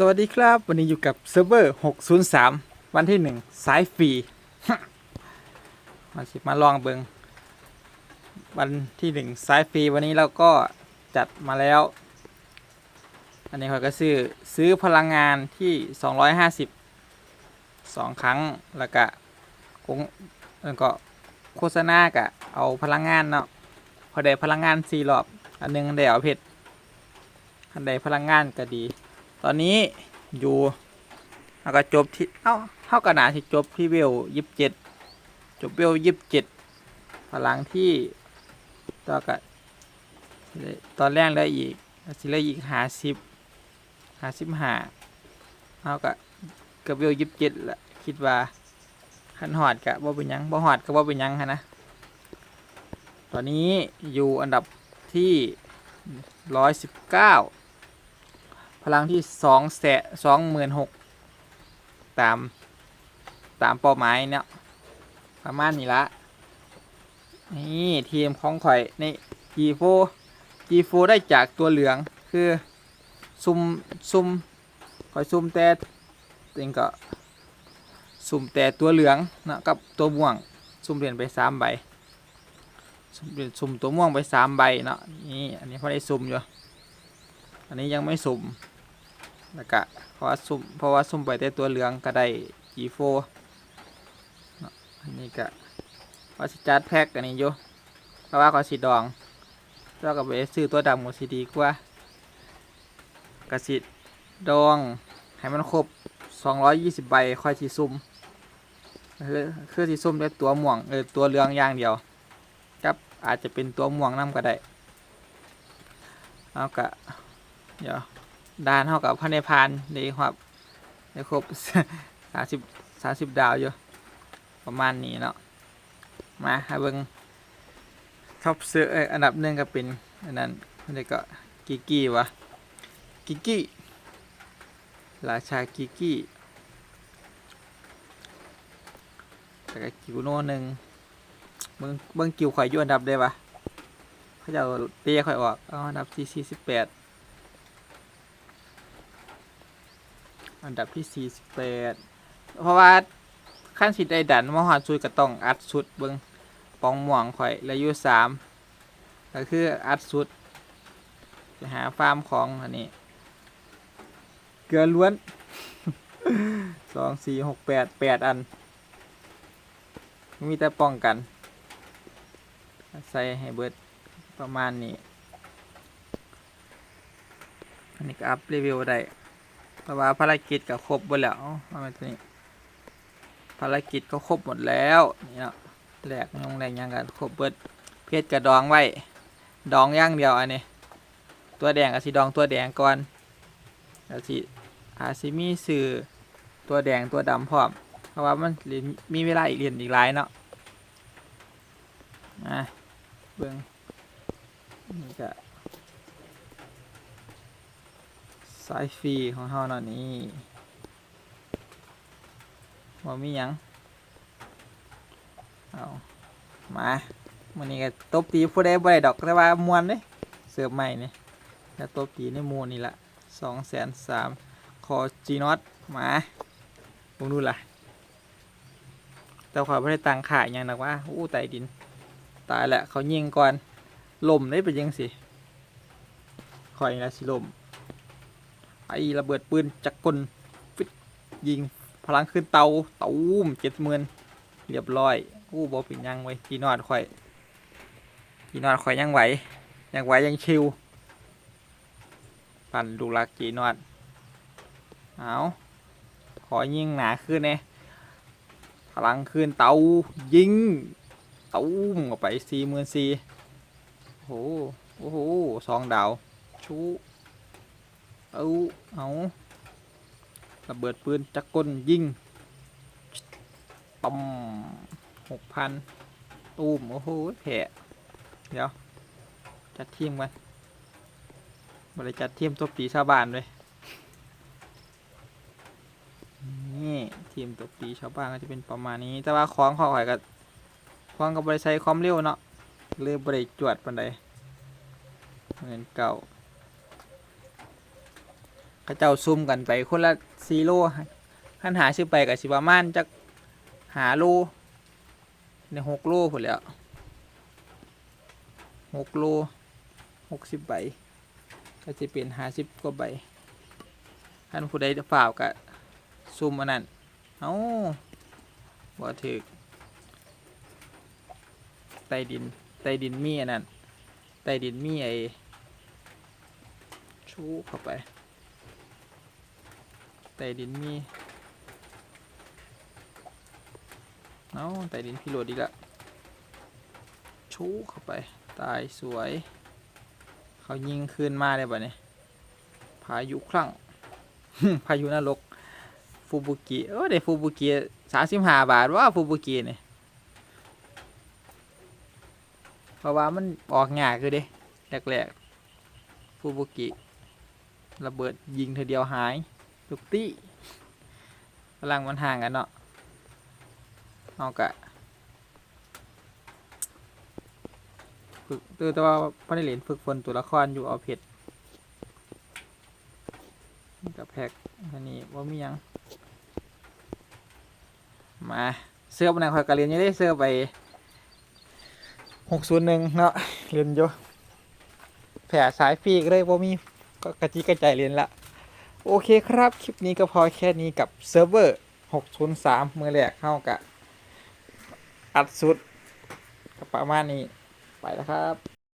สวัสดีครับ วันนี้อยู่กับเซิร์ฟเวอร์ 603 วันที่ 1 สายฟรีมาสิมาลองเบิงวันที่ 1 สายฟรีวันนี้เราก็จัดมาแล้ว อันนี้เขาก็ซื้อซื้อพลังงานที่ 250 2 ครั้ง แล้วก็คงแล้วก็โฆษณากะเอาพลังงานเนาะพอได้พลังงานสี่รอบ อันหนึงได้เอาเพชรอันใดพลังงานก็ดี ตอนนี้อยู่แล้วก็จบที่เอ้าเท่ากันหนาที่จบที่เวลยิบเจ็ดจบเวลยิบเจ็ดพลังที่ต่อกับตอนแรกเลยอีกสิเลยอีกหาสิบหาสิบหาเท่ากับกับเวลยิบเจ็ดละคิดว่าขันหอดกะบ่เป็นยังบ่หอดก็บ่เป็นยังฮะนะตอนนี้อยู่อันดับที่ร้อยสิบเก้า ลังที่สองแสนสองหมื่นหกตาม ตามเป้าหมายเนี่ยประมาณนี้ละนี่ทีมของข่อยใน G4 G4 ได้จากตัวเหลืองคือซุ่มซุ่มข่อยซุ่มแต่เองก็ซุ่มแต่ตัวเหลืองนะกับตัวม่วงซุ่มเหรียญไปสามใบซุ่มเหรียญซุ่มตัวม่วงไปสามใบเนาะนี่อันนี้พอได้ซุ่มอยู่อันนี้ยังไม่สุ่ม แล้วก็เพราะว่าสุ่มเพราะว่าสุ่มไปแต่ตัวเหลืองก็ได้ G4 อันนี้ก็ว่าสิจัดแพ็กอันนี้อยู่เพราะว่าเขาสีดองแล้วก็ไปซื้อตัวดำก็สิดีกว่าก็สิดอง ให้มันครบ 220 ใบค่อยสิซุ่มคือคือสิซุ่มได้ตัวม่วงเออตัวเหลืองอย่างเดียวกับอาจจะเป็นตัวม่วงนํก็ได้เอากะเดี๋ยว ดานเท่ากับพระในพานดีครับได้ครบสามสิบสามสิบดาวอยู่ ประมาณนี้เนาะมาให้เบิ่งท็อปเสือเอยอันดับหนึ่งก็เป็นอันนั้นอันนี้ก็กิกกี้วะกิกกี้ราชากิกกี้แล้วก็กิวโน่หนึ่งเบิ่งเบิ่งกิวข่อยอยู่อันดับได้ปะเขาจะเตี้ยข่อยออกอ,อันดับที่สี่สิบแปด อันดับที่ 48 เพราะว่าขั้นสิได้ดันมหาชุดก็ต้องอัดชุดเบิงปองม่วงข่อยและอยู่3ก็คืออัดชุดจะหาฟาร์มของอันนี้ เกลือล้วน 2 4 6 8 8 อัน มีแต่ป้องกัน ใส่ให้เบิดประมาณนี้ อันนี้ก็อัพรีวิวได้ แต่ว่าภารกิจก็ครบหมดแล้วเอามตัวนี้ภารกิจก็ครบหมดแล้วนี่เนาะแหลกยงแหลกยังกันครบเบิดเพชรกระดองไว้ดองย่างเดียวอันนี้ตัวแดงกับสีดองตัวแดงก่อนแล้วสิอาซิมีสื่อตัวแดงตัวดำพร้อมเพราะว่ามันเรียญมีเวลาอีกเรียญอีกหลายเนาะมาเบิ่งนี่ก็ สายฟรีของเฮาเนาะนี่บ่มีหยังเอามามื้อนี้ก็ตบตีผู้ใดบ่ได้ดอกแต่ว่ามวนเด้เสิร์ฟใหม่นี่แล้วตบตีในหมู่นี่ล่ะ203,000คอจีนอตมาบ่รู้ล่ะแต่ขอยบ่ได้ตังค่าอิหยังดอกว่าอู้ใต้ดิน ตายแหล้วเขายิงก่อนล่มได้เป็นจังสิข่อยนี่ล่ะสิล่ม ไอระเบิดปืนจักรกลฟิตยิงพลังขึ้นเตาเตาอุ้มเจ็ดหมื่นเรียบร้อยอู้บอป็นหยังไว้ทีนอดข่อยทีนอดข่อยยังไหวยังไหวยังชิวปั่นดูรักจีนอดเอาขอยิงหนาขึ้นเนี่ยพลังขึ้นเตายิงเตาอุ้มออกไปสี่หมื่นสี่โอ้โหโอ้โหสองดาวชู เอาเอาระเบิดปืนจักรกลยิงปั๊มหกพันตูม โอ้โหแผลเดี๋ยว จัดทีมกันบริจัดทีมตัวปีชาวบ้านเลยนี่ทีมตัวปีชาวบ้านก็จะเป็นประมาณนี้ แต่ว่าของเขาข่อยกับของกับบริใช้ความเร็วเนาะเลยบริจวดปันใดเหมือนเก่า เขาเจ้าซุ่มกันไปคนละ4โลคันหาชื่อไปก็สิประมาณจักหาโลใน6โลพุ่นแล้ว6โล60ใบก็สิเป็น50กว่าใบคันผู้ใดจะฝ่าวก็ซุ่มอันนั้นเอ้าบ่ถึกใต้ดินใต้ดินมีอันนั้นใต้ดินมีไอ้ชูเข้าไป ใต้ดินมีเอาใต้ดินพิโรดอีกละชูเข้าไป ตายสวย เขายิงคืนมาได้ป่ะเนี่ยพายุคลั่ง พายุนรก ฟูบุกิเออได้ฟูบุกิสามสิบห้าบาทว่าฟูบุกิเนี่ยเพราะว่ามันออกง่ากคือเด้แรกๆฟูบุกิ ระเบิดยิงเธอเดียวหาย ลูกตี้พลังมันห่างกันเนาะเอากะฝึกตัวแต่ว่าพอได้เหรียญฝึกฝนตัวละครอยู่เอาเพชรกับแพ็กอันนี้ว่ามียัง มาเสื้อมันคอยกระเรียนยังได้เสื้อไปหกศูนย์หนึ่งเนาะเรียนอยู่แผลสายฟีกเลยว่ามีก็กระจิกระใจเรียนละ โอเคครับ คลิปนี้ก็พอแค่นี้กับเซิร์ฟเวอร์ 603เมื่อแรกเข้ากับอัดสุดประมาณนี้ ไปแล้วครับ